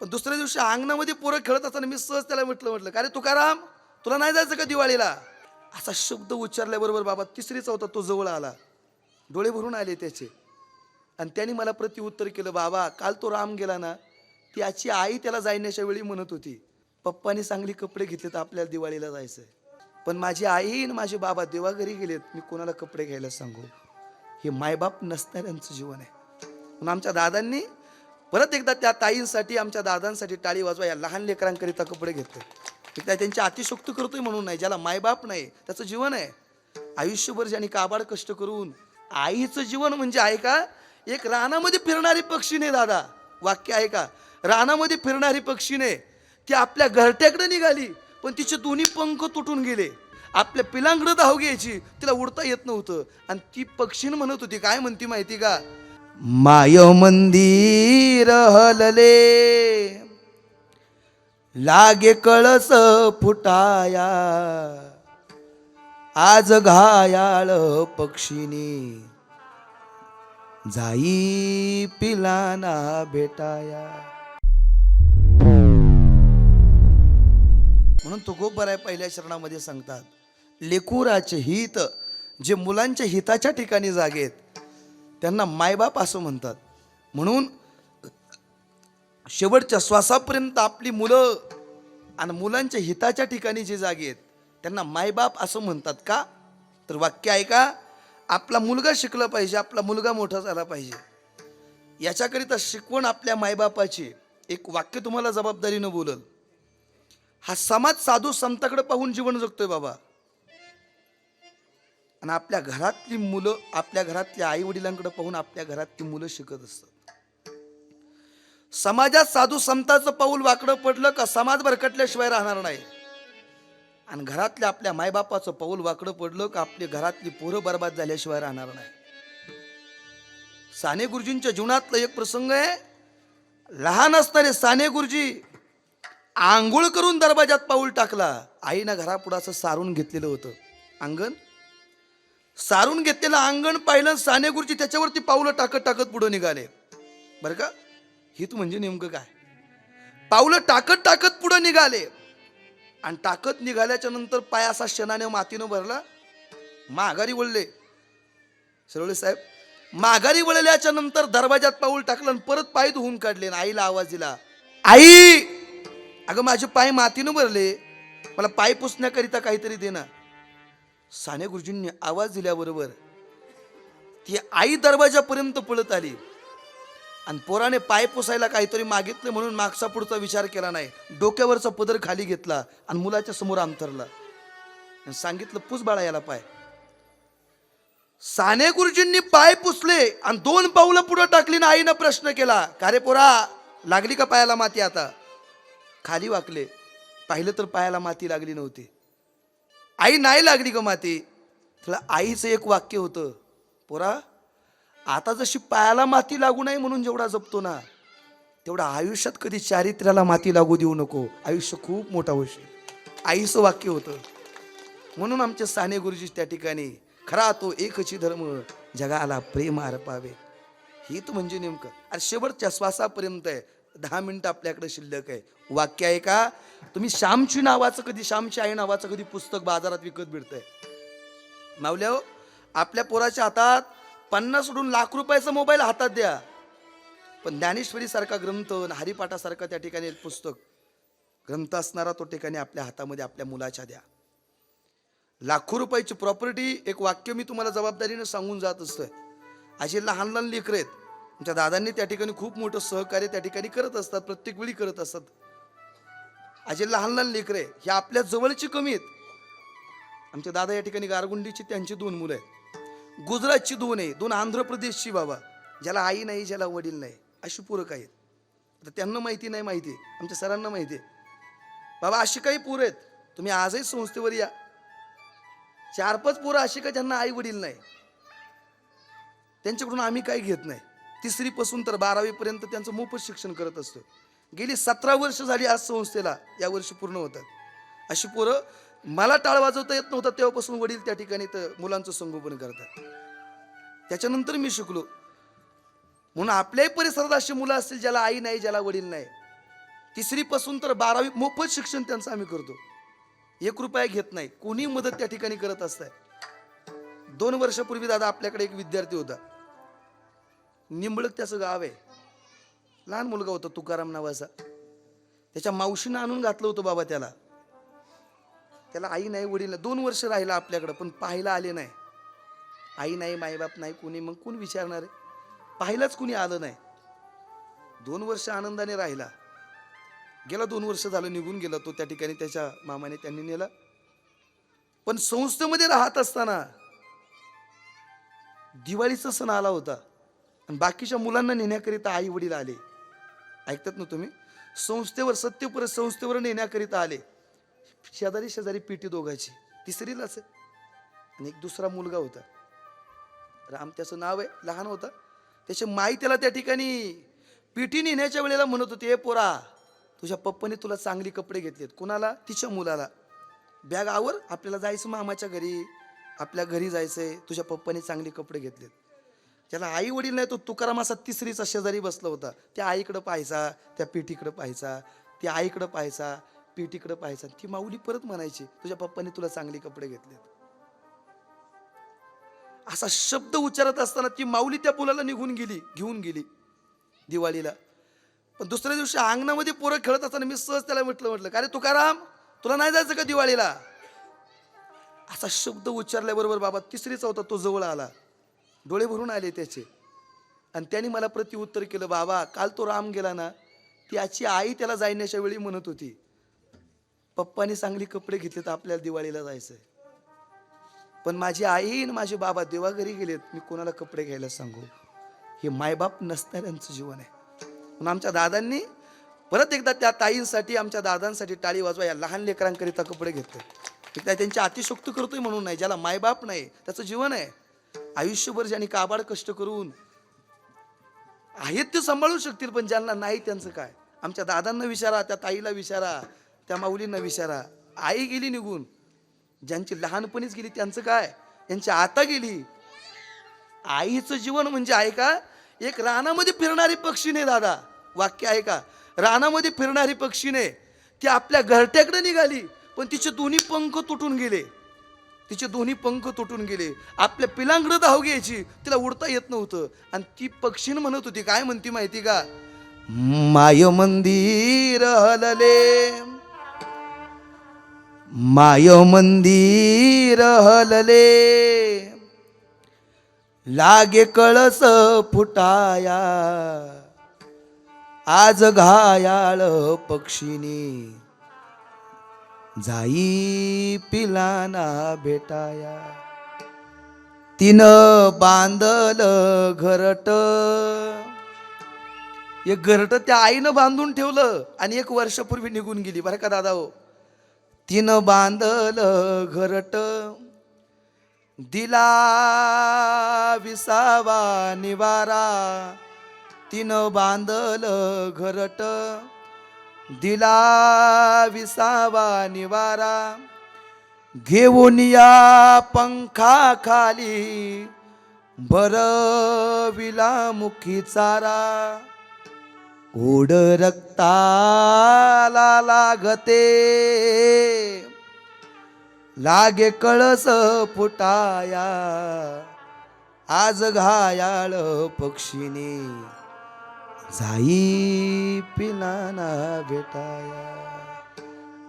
पण दुसऱ्या दिवशी अंगणामध्ये पोरं खेळत असताना मी सहज त्याला म्हटलं म्हटलं अरे तुकाराम? तुला नाही जायचं का दिवाळीला? असा शब्द उच्चारल्याबरोबर बाबा तिसरी चौथा तो जवळ आला. डोळे भरून आले त्याचे. आणि त्याने मला प्रतिउत्तर केलं बाबा काल तो राम गेला ना त्याची आई त्याला जाण्याच्या वेळी म्हणत होती पप्पानी चांगली कपडे घेतले तर आपल्याला दिवाळीला जायचं पण माझी आई आणि माझे बाबा देवाघरी गेलेत मी कोणाला कपडे घ्यायला सांगू? हे मायबाप नसणाऱ्यांचं जीवन आहे. म्हणून आमच्या दादांनी परत एकदा त्या ताईंसाठी आमच्या दादांसाठी टाळी वाजवा. या लहान लेकरांकरिता कपडे घेतले मी त्या त्यांची अतिशोक्त करतोय म्हणून नाही. ज्याला मायबाप नाही त्याचं जीवन आहे. आयुष्यभर ज्यांनी काबाड कष्ट करून आईचं जीवन म्हणजे आहे का एक रानामध्ये फिरणारी पक्षीने दादा वाक्य आहे का? रानामध्ये फिरणारी पक्षीने ती आपल्या घरट्याकडे निघाली पण तिचे दोन्ही पंख तुटून गेले. आपल्या पिलांकडे धाव घ्यायची तिला उडता येत नव्हतं. आणि ती पक्षीने म्हणत होती काय म्हणती माहिती का? माय मंदिर हलले. लागे कळस फुटाया. आज घायाळ पक्षीनी. जाई पिलाना भेटाया. म्हणून तुकोबराय आहे पहिल्या शरणामध्ये सांगतात. लेकुराचे हित जे मुलांच्या हिताच्या ठिकाणी जागेत त्यांना मायबाप असं म्हणतात. म्हणून शेवटच्या श्वासापर्यंत आपली मुलं आणि मुलांच्या हिताच्या ठिकाणी जे जागे आहेत त्यांना मायबाप असं म्हणतात का? तर वाक्य आहे का आपला मुलगा शिकला पाहिजे आपला मुलगा मोठा झाला पाहिजे. याच्याकरिता शिकवण आपल्या मायबापाची. एक वाक्य तुम्हाला जबाबदारीनं बोलल. हा समाज साधू संताकडे पाहून जीवन जगतोय बाबा. आणि आपल्या घरातली मुलं आपल्या घरातल्या आई वडिलांकडे पाहून आपल्या घरातली मुलं शिकत असतात. समाजात साधू समताचं पाऊल वाकडं पडलं का समाज भरकटल्याशिवाय राहणार नाही? आणि घरातल्या आपल्या मायबापाचं पाऊल वाकडं पडलं का आपली घरातली पोरं बर्बाद झाल्याशिवाय राहणार नाही? साने गुरुजींच्या जीवनातला एक प्रसंग आहे. लहान असताना साने गुरुजी आंघोळ करून दरवाजात पाऊल टाकला. आईनं घरापुढं असं सारून घेतलेलं होतं. अंगण सारून घेतलेलं अंगण पाहिलं साने गुरुजी त्याच्यावरती पावलं टाकत टाकत पुढं निघाले. बरं का? हित म्हणजे नेमकं काय? पावलं टाकत टाकत पुढं निघाले. आणि टाकत निघाल्याच्या नंतर पाय असा शनाने मातीनं भरला. माघारी वळले. सरवळे साहेब माघारी वळल्याच्या नंतर दरवाजात पाऊल टाकलं आणि परत पाय धुवून काढले आणि आईला आवाज दिला आई अगं माझे पाय मातीनं भरले. मला पाय पुसण्याकरिता काहीतरी देणं. साने गुरुजींनी आवाज दिल्याबरोबर ती आई दरवाजापर्यंत पळत आली. आणि पोराने पाय पुसायला काहीतरी मागितले म्हणून मागचा पुढचा विचार केला नाही. डोक्यावरचा पदर खाली घेतला आणि मुलाच्या समोर अंतरला आणि सांगितलं पुस बाळा याला पाय. साने गुरुजींनी पाय पुसले आणि दोन पाऊलं पुढे टाकली ना आईनं प्रश्न केला का रे पोरा लागली का पायाला माती आता? खाली वाकले. पाहिलं तर पायाला माती लागली नव्हती. आई नाही लागली ग माती. तुला आईचं एक वाक्य होतं. पोरा आता जशी पायाला माती लागू नाही म्हणून जेवढा जपतो ना तेवढा आयुष्यात कधी चारित्र्याला माती लागू देऊ नको. आयुष्य खूप मोठा होशील. आईचं वाक्य होतं. म्हणून आमचे साने गुरुजी त्या ठिकाणी खरा तो एकची धर्म जगाला प्रेम अर्पावे. ही म्हणजे नेमकं. अरे शेवटच्या श्वासापर्यंत आहे. दहा मिनटं आपल्याकडे शिल्लक आहे. वाक्य आहे का? तुम्ही श्यामची नावाचं कधी श्यामची आई नावाचं कधी पुस्तक बाजारात विकत मिळतंय? मावल्या आपल्या पोराच्या हातात पन्नास सोडून लाख रुपयाचा मोबाईल हातात द्या. पण ज्ञानेश्वरीसारखा ग्रंथ हरिपाठासारखं हरिपाठासारखा त्या ठिकाणी एक पुस्तक. ग्रंथ असणारा तो ठिकाणी आपल्या हातामध्ये आपल्या मुलाच्या द्या. लाखो रुपयाची प्रॉपर्टी एक वाक्य मी तुम्हाला जबाबदारीनं सांगून जात असतोय. अशी लहान लहान लेकरं आहेत. आमच्या दादांनी त्या ठिकाणी खूप मोठं सहकार्य त्या ठिकाणी करत असतात प्रत्येक वेळी करत असतात. असे लहान लहान लेकर आहे हे आपल्या जवळची कमी आहेत. आमच्या दादा या ठिकाणी गारगुंडीची त्यांची दोन मुलं आहेत. गुजरातची दोन आहे दोन आंध्र प्रदेशची बाबा ज्याला आई नाही ज्याला वडील नाही अशी पूरक आहेत. आता त्यांना माहिती नाही माहिती आमच्या सरांना माहिती आहे. बाबा अशी काही पोरं आहेत. तुम्ही आजही संस्थेवर या. चार पाच पोरं अशी का ज्यांना आई वडील नाही? त्यांच्याकडून आम्ही काही घेत नाही. तिसरीपासून तर बारावीपर्यंत त्यांचं मोफत शिक्षण करत असतो. गेली सतरा वर्ष झाली आज संस्थेला या वर्षी पूर्ण होतात. अशी पोरं मला टाळ वाजवता येत नव्हता तेव्हापासून वडील त्या ठिकाणी तर मुलांचं संगोपन करतात. त्याच्यानंतर मी शिकलो. म्हणून आपल्याही परिसरात अशी मुलं असतील ज्याला आई नाही ज्याला वडील नाही. तिसरीपासून तर बारावी मोफत शिक्षण त्यांचं आम्ही करतो. एक रुपया घेत नाही. कोणी मदत त्या ठिकाणी करत असताय. दोन वर्षापूर्वी दादा आपल्याकडे एक विद्यार्थी होता. निंबळक त्याचं गाव आहे. लहान मुलगा होता तुकाराम नावाचा. त्याच्या मावशीनं आणून घातलं होतं बाबा त्याला. त्याला आई नाही वडील दोन वर्ष राहिला आपल्याकडं पण पाहायला आले नाही. आई नाही मायबाप नाही कोणी मग कोण विचारणार आहे? पाहिलाच कुणी आलं नाही. दोन वर्ष आनंदाने राहिला. गेला दोन वर्ष झालं निघून गेला तो त्या ठिकाणी त्याच्या मामाने त्यांनी नेला. पण संस्थेमध्ये राहत असताना दिवाळीचा सण आला होता. आणि बाकीच्या मुलांना नेण्याकरिता आई वडील आले. ऐकतात ना तुम्ही? संस्थेवर सत्यपुर संस्थेवर नेण्याकरिता आले. शेजारी शेजारी पिटी दोघाची तिसरीलाच आणि एक दुसरा मुलगा होता. राम त्याचं नाव आहे. लहान होता. त्याची माई त्याला त्या ठिकाणी पिठी नेण्याच्या वेळेला म्हणत होती ए पोरा तुझ्या पप्पाने तुला चांगली कपडे घेतलेत कुणाला? तिच्या मुलाला. बॅग आवर. आपल्याला जायचं मामाच्या घरी. आपल्या घरी जायचंय. तुझ्या पप्पाने चांगले कपडे घेतलेत. त्याला आई वडील नाही तो तुकाराम असा तिसरीचा शेजारी बसला होता. त्या आईकडं पाहायचा त्या पेटीकडं पाहायचा त्या आईकडं पाहायचा पेटीकडं पाहायचा. ती माऊली परत म्हणायची तुझ्या पप्पाने तुला चांगले कपडे घेतलेत. असा शब्द उच्चारत असताना ती माऊली त्या पुलाला निघून गेली घेऊन गेली दिवाळीला. पण दुसऱ्या दिवशी अंगणामध्ये पोरं खेळत असताना मी सहज त्याला म्हटलं म्हटलं अरे तुकाराम तुला नाही जायचं का दिवाळीला? असा शब्द उच्चारल्याबरोबर बाबा तिसरीचा होता तो जवळ आला. डोळे भरून आले त्याचे. आणि त्याने मला प्रतिउत्तर केलं बाबा काल तो राम गेला ना त्याची आई त्याला जाण्याच्या वेळी म्हणत होती. पप्पाने चांगली कपडे घेतले तर आपल्याला दिवाळीला जायचंय. पण माझी आई आणि माझे बाबा देवा घरी गेलेत मी कोणाला कपडे घ्यायला सांगू? हे मायबाप नसणाऱ्यांचं जीवन आहे. म्हणून आमच्या दादांनी परत एकदा त्या ताईंसाठी आमच्या दादांसाठी टाळी वाजवा या लहान लेकरांकरिता कपडे घेतले. एकदा त्यांची अतिशोक्त करतोय म्हणून नाही ज्याला मायबाप नाही त्याचं जीवन आहे. आयुष्यभर ज्यांनी काबाड कष्ट करून आहेत ते सांभाळू शकतील पण ज्यांना नाही त्यांचं काय? आमच्या दादांना विचारा त्या ताईला विचारा त्या माऊलींना विचारा. आई गेली निघून. ज्यांची लहानपणीच गेली त्यांचं काय? यांची आता गेली. आईचं जीवन म्हणजे आहे का एक रानामध्ये फिरणारी पक्षीने दादा वाक्य आहे का रानामध्ये फिरणारी पक्षीने ती आपल्या घरट्याकडे निघाली पण तिचे दोन्ही पंख तुटून गेले. तिचे दोन्ही पंख तुटून गेले. आपल्या पिलांकडं धाव घ्यायची. तिला उडता येत नव्हतं. आणि ती पक्षीन म्हणत होती काय म्हणती माहिती का? माय मंदिर हलले. माय मंदिर हलले. लागे कळस फुटाया. आज घायाळ पक्षिणी जाई पिलाना भेटाया. तिनं बांधल घरट. एक घरट त्या आईनं बांधून ठेवलं आणि एक वर्षापूर्वी निघून गेली. बरं का दादा हो? तिनं बांधल घरट. दिला विसावा निवारा. तिनं बांधल घरट. दिला विसावा निवारा. घेऊन या पंखा खाली बरविला मुखी चारा. ओढ रक्ताला लागते. लागे कळस फुटाया. आज घायाळ पक्षीने. जाई पिनाना भेटाया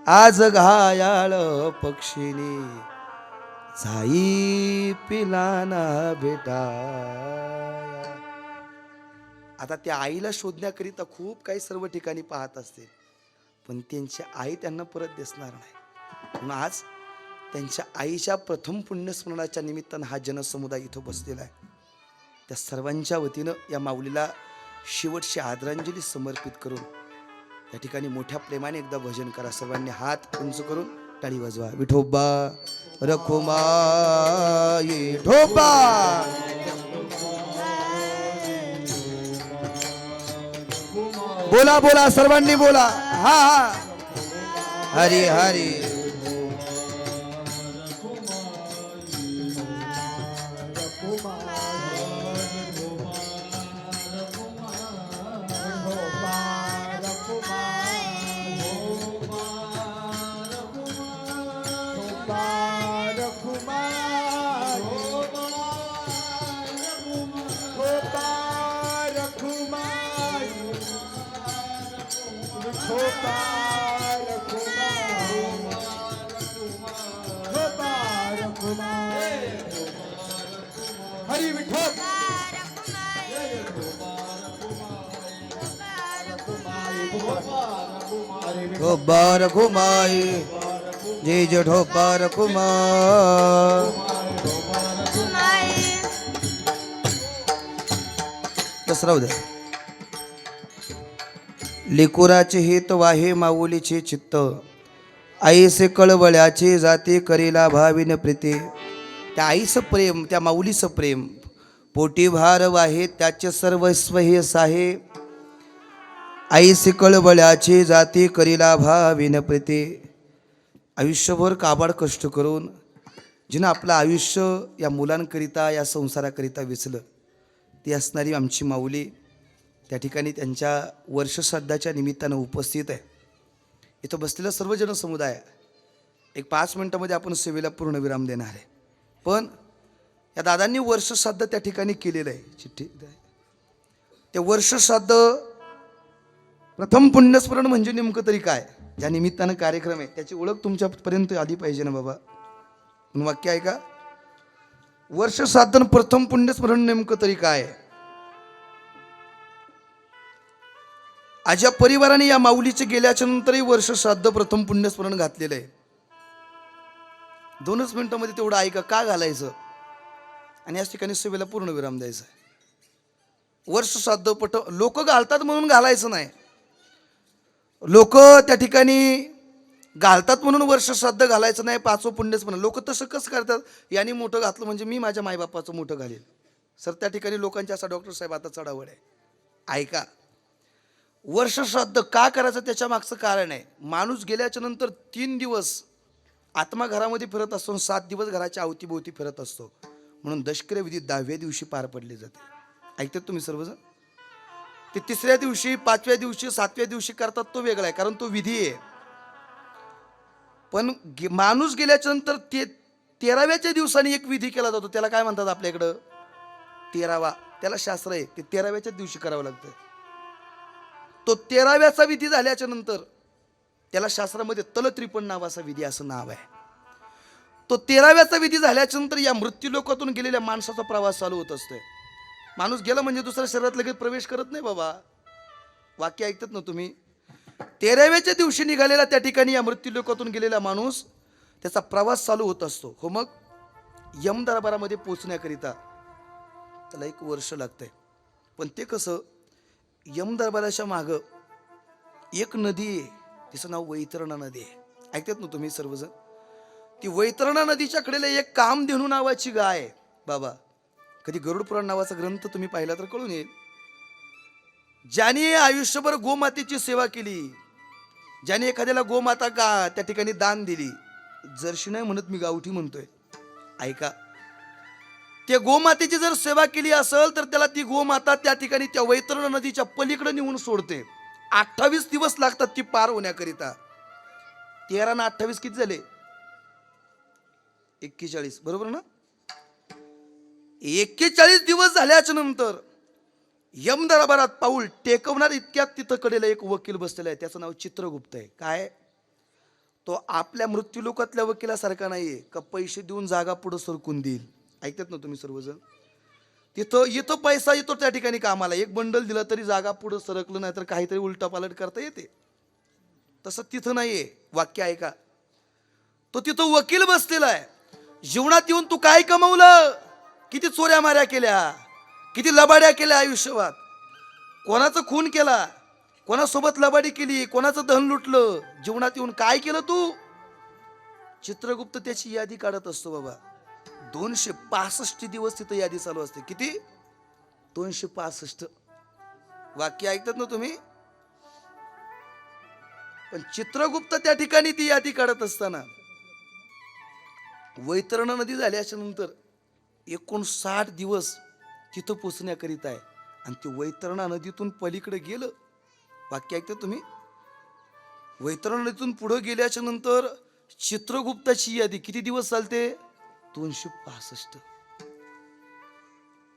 आज घायाळ पक्षीने जाई पिलाना भेटाया आता त्या आईला शोधण्याकरिता खूप काही सर्व ठिकाणी पाहत असते पण त्यांची आई त्यांना परत दिसणार नाही. म्हणून आज त्यांच्या आईच्या प्रथम पुण्यस्मरणाच्या निमित्तानं हा जनसमुदाय इथं बसलेला आहे. त्या सर्वांच्या वतीनं या माऊलीला शेवटची आदरांजली समर्पित करून या ठिकाणी मोठ्या प्रेमाने एकदा भजन करा. सर्वांनी हात उंच करून टाळी वाजवा. विठोबा रखुमा विठोबा! बोला बोला सर्वांनी बोला. हा हा. हरी हरी. हरी हरी विठ्ठल ढोबार घुमाई जय जय ढोबार घुमाई. तस राहू द्या लिकुराचे हित वाहे माऊलीचे चित्त. आईसे कळवळ्याचे जाते करीला भाविन प्रीती. त्या आईचं प्रेम त्या माऊलीचं प्रेम. पोटी भार वाहे त्याचे सर्वस्व हे साहे. आईसे कळवळ्याचे जाती करीला भा विनप्रिती आयुष्यभर काबाड कष्ट करून जिनं आपलं आयुष्य या मुलांकरिता या संसाराकरिता वेचलं ती असणारी आमची माऊली त्या ठिकाणी त्यांच्या वर्षश्राद्धाच्या निमित्तानं उपस्थित आहे. इथं बसलेला सर्व जनसमुदाय एक पाच मिनटामध्ये आपण सेवेला पूर्ण विराम देणार आहे. पण या दादांनी वर्षश्राद्ध त्या ठिकाणी केलेलं आहे. चिठ्ठी. ते वर्षश्राद्ध प्रथम पुण्यस्मरण म्हणजे नेमकं तरी काय? ज्या निमित्तानं कार्यक्रम आहे त्याची ओळख तुमच्यापर्यंत आली पाहिजे ना बाबा. वाक्य आहे का वर्ष साधन प्रथम पुण्यस्मरण नेमकं तरी काय? आज या परिवाराने या माऊलीचे गेल्याच्या नंतरही वर्ष श्राद्ध प्रथम पुण्यस्मरण घातलेलं आहे. दोनच मिनिटामध्ये तेवढं ऐका का घालायचं? आणि याच ठिकाणी सेवेला पूर्ण विराम द्यायचा आहे. वर्ष श्राद्ध पट लोक घालतात म्हणून घालायचं नाही. लोक त्या ठिकाणी घालतात म्हणून वर्ष श्राद्ध घालायचं नाही पाचवं पुण्यच म्हणा लोक तसं कसं करतात? यांनी मोठं घातलं म्हणजे मी माझ्या मायबापाचं मोठं घालेल. सर त्या ठिकाणी लोकांच्या असा डॉक्टर साहेब आता चढावड आहे. ऐका. वर्ष श्राद्ध का करायचं त्याच्या मागचं कारण आहे. माणूस गेल्याच्यानंतर तीन दिवस आत्मा घरामध्ये फिरत असतो आणि सात दिवस घराच्या अवतीभोवती फिरत असतो. म्हणून दशक्रिया विधी दहाव्या दिवशी पार पडली जाते. ऐकतात तुम्ही सर्वजण? ते तिसऱ्या दिवशी पाचव्या दिवशी सातव्या दिवशी करतात तो वेगळा आहे कारण तो विधी आहे. पण गे- माणूस गेल्याच्यानंतर ते तेराव्याच्या दिवसाने एक विधी केला जातो. त्याला काय म्हणतात आपल्याकडं? तेरावा. त्याला शास्त्र आहे ते तेराव्याच्या दिवशी करावं लागतं. तो तेराव्याचा विधी झाल्याच्यानंतर त्याला शास्त्रामध्ये तलत्रिपण नावाचा विधी असं नाव आहे. तो तेराव्याचा विधी झाल्याच्यानंतर या मृत्यू लोकातून गेलेल्या माणसाचा प्रवास चालू होत असतोय. माणूस गेला म्हणजे दुसऱ्या शरीरात लगेच प्रवेश करत नाही बाबा. वाक्य ऐकतात ना तुम्ही? तेराव्याच्या दिवशी निघालेला त्या ठिकाणी या मृत्यूलोकातून गेलेला माणूस त्याचा प्रवास चालू होत असतो. हो मग? यम दरबारामध्ये पोचण्याकरिता त्याला एक वर्ष लागतंय. पण ते कसं? यम दरबाराच्या मागं एक नदी आहे. तिचं नाव वैतरणा नदी आहे. ऐकतात ना तुम्ही सर्वजण? ती वैतरणा नदीच्या कडेला एक कामधेनू नावाची गाय आहे बाबा. कधी गरुड पुराण नावाचा ग्रंथ तुम्ही पाहिला तर कळून येईल. ज्याने आयुष्यभर गोमातेची सेवा केली ज्याने एखाद्याला गोमाता का त्या ठिकाणी दान दिली. जर्शी नाही म्हणत मी गावठी म्हणतोय. ऐका. त्या गोमातेची जर सेवा केली असेल तर त्याला ती गोमाता त्या ठिकाणी त्या वैतरण नदीच्या पलीकडे नेऊन सोडते. अठ्ठावीस दिवस लागतात ती पार होण्याकरिता. तेरा ना अठ्ठावीस किती झाले? एक्केचाळीस. बरोबर ना? एक्केचाळीस दिवस झाल्याच्यानंतर यमदरबारात पाऊल टेकवणार इतक्यात तिथं कडेला एक वकील बसलेला आहे. त्याचं नाव चित्रगुप्त आहे. काय? तो आपल्या मृत्यूलोकातल्या वकिलासारखा वकिलासारखा नाहीये. का पैसे देऊन जागा पुढं सरकून देईल? ऐकतात ना तुम्ही सर्वजण? तिथं येतो पैसा येतो त्या ठिकाणी कामाला. एक बंडल दिलं तरी जागा पुढं सरकलं नाही तर काहीतरी उलटापालट करता येते. तसं तिथं नाहीये. वाक्य ऐका. तो तिथं वकील बसलेला आहे. जीवनात येऊन तू काय कमवलं? किती चोऱ्या माऱ्या केल्या किती लबाड्या केल्या आयुष्यात कोणाचं खून केला कोणासोबत लबाडी केली कोणाचं धन लुटलं जीवनात येऊन काय केलं तू? चित्रगुप्त त्याची यादी काढत असतो बाबा. दोनशे पासष्ट दिवस तिथं यादी चालू असते. किती? दोनशे पासष्ट. वाक्य ऐकतात ना तुम्ही? पण चित्रगुप्त त्या ठिकाणी ती यादी काढत असताना वैतरणा नदी झाल्याच्यानंतर एकोणसाठ दिवस तिथं पोचण्याकरिता आहे. आणि ते वैतरणा नदीतून पलीकडे गेलं. वाक्य ऐकता तुम्ही? वैतरणा नदीतून पुढं गेल्याच्यानंतर चित्रगुप्ताची यादी किती दिवस चालते? दोनशे पासष्ट.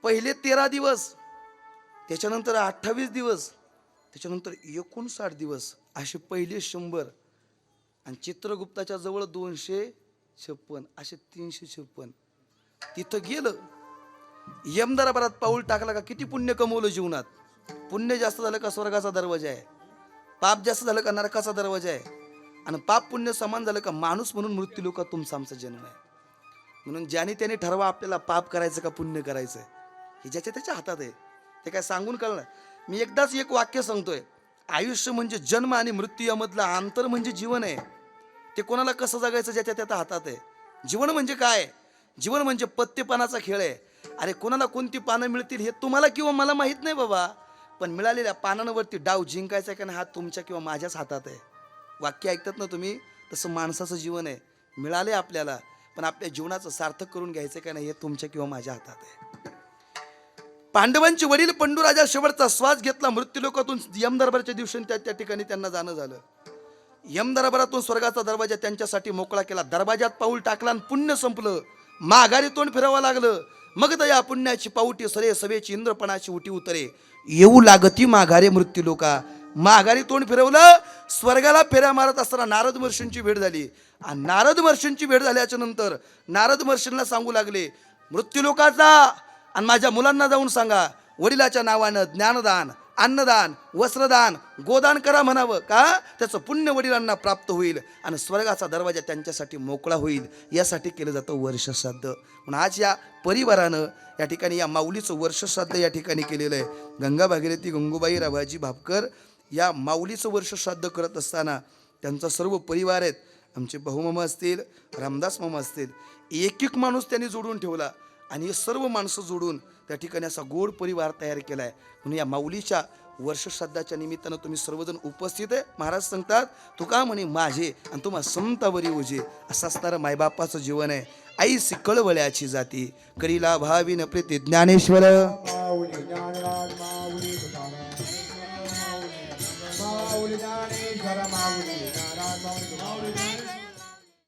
पहिले तेरा दिवस त्याच्यानंतर अठ्ठावीस दिवस त्याच्यानंतर एकोणसाठ दिवस असे पहिले शंभर. आणि चित्रगुप्ताच्या जवळ दोनशे छप्पन असे तीनशे छप्पन. तिथं गेलं. यमदराबरात पाऊल टाकला का किती पुण्य कमवलं जीवनात? पुण्य जास्त झालं का स्वर्गाचा दरवाजा आहे? पाप जास्त झालं का नरकाचा दरवाजा आहे? आणि पाप पुण्य समान झालं का माणूस म्हणून मृत्यू लोक तुमचा आमचा जन्म आहे. म्हणून ज्याने त्याने ठरवा आपल्याला पाप करायचं का पुण्य करायचं हे ज्याच्या त्याच्या हातात आहे. ते काय सांगून कळलं मी एकदाच एक वाक्य सांगतोय. आयुष्य म्हणजे जन्म आणि मृत्यू यामधलं अंतर म्हणजे जीवन आहे. ते कोणाला कसं जगायचं ज्याच्या त्याच्या हातात आहे? जीवन म्हणजे काय? जीवन म्हणजे पत्तेपानाचा खेळ आहे. अरे कोणाला कोणती पानं मिळतील हे तुम्हाला किंवा मला माहीत नाही बाबा. पण मिळालेल्या पानांवरती डाव जिंकायचा का नाही हा तुमच्या किंवा माझ्याच हातात आहे. वाक्य ऐकतात ना तुम्ही? तसं माणसाचं जीवन आहे. मिळाले आपल्याला पण आपल्या जीवनाचं सार्थक करून घ्यायचं का नाही हे तुमच्या किंवा माझ्या हातात आहे. पांडवांचे वडील पंडूराजा शेवटचा श्वास घेतला. मृत्यूलोकातून यमदरबारच्या दिवशी त्या त्या ठिकाणी त्यांना जाणं झालं. यमदरबारातून स्वर्गाचा दरवाजा त्यांच्यासाठी मोकळा केला. दरवाजात पाऊल टाकला आणि पुण्य संपलं. माघारी तोंड फिरावं लागलं. मग दया या पुण्याची पाऊटी सरे सवेची इंद्रपणाची उटी उतरे. येऊ लागती माघारे मृत्यू लोका. माघारी तोंड फिरवलं स्वर्गाला फेऱ्या मारत असताना नारद महर्षींची भेट झाली. आणि नारद महर्षींची भेट झाल्याच्यानंतर नारद महर्षींना सांगू लागले मृत्यू लोकाचा. आणि माझ्या मुलांना जाऊन सांगा वडिलाच्या नावानं ज्ञानदान. अन्नदान वस्त्रदान गोदान करा म्हणावं का? त्याचं पुण्य वडिलांना प्राप्त होईल आणि स्वर्गाचा दरवाजा त्यांच्यासाठी मोकळा होईल. यासाठी केलं जातं वर्षश्राद्ध म्हणून आज या परिवारानं या ठिकाणी या माऊलीचं वर्षश्राद्ध या ठिकाणी केलेलं आहे. गंगा भागीरथी गंगूबाई राभाजी भापकर या माऊलीचं वर्षश्राद्ध करत असताना त्यांचा सर्व परिवार आहेत. आमचे बहुमामा असतील रामदास मामा असतील. एक एक माणूस त्यांनी जोडून ठेवला. आणि हे सर्व माणसं जोडून त्या ठिकाणी असा गोड परिवार तयार केला आहे म्हणून या माऊलीच्या वर्षश्राद्धाच्या निमित्तानं तुम्ही सर्वजण उपस्थित आहे. महाराज सांगतात तुका म्हणे माझे आणि तुम्हा संतावरी ओझे असं असणारं मायबापाचं जीवन आहे. आई कळवळ्याची जाती करीला न प्रीती ज्ञानेश्वर. माऊली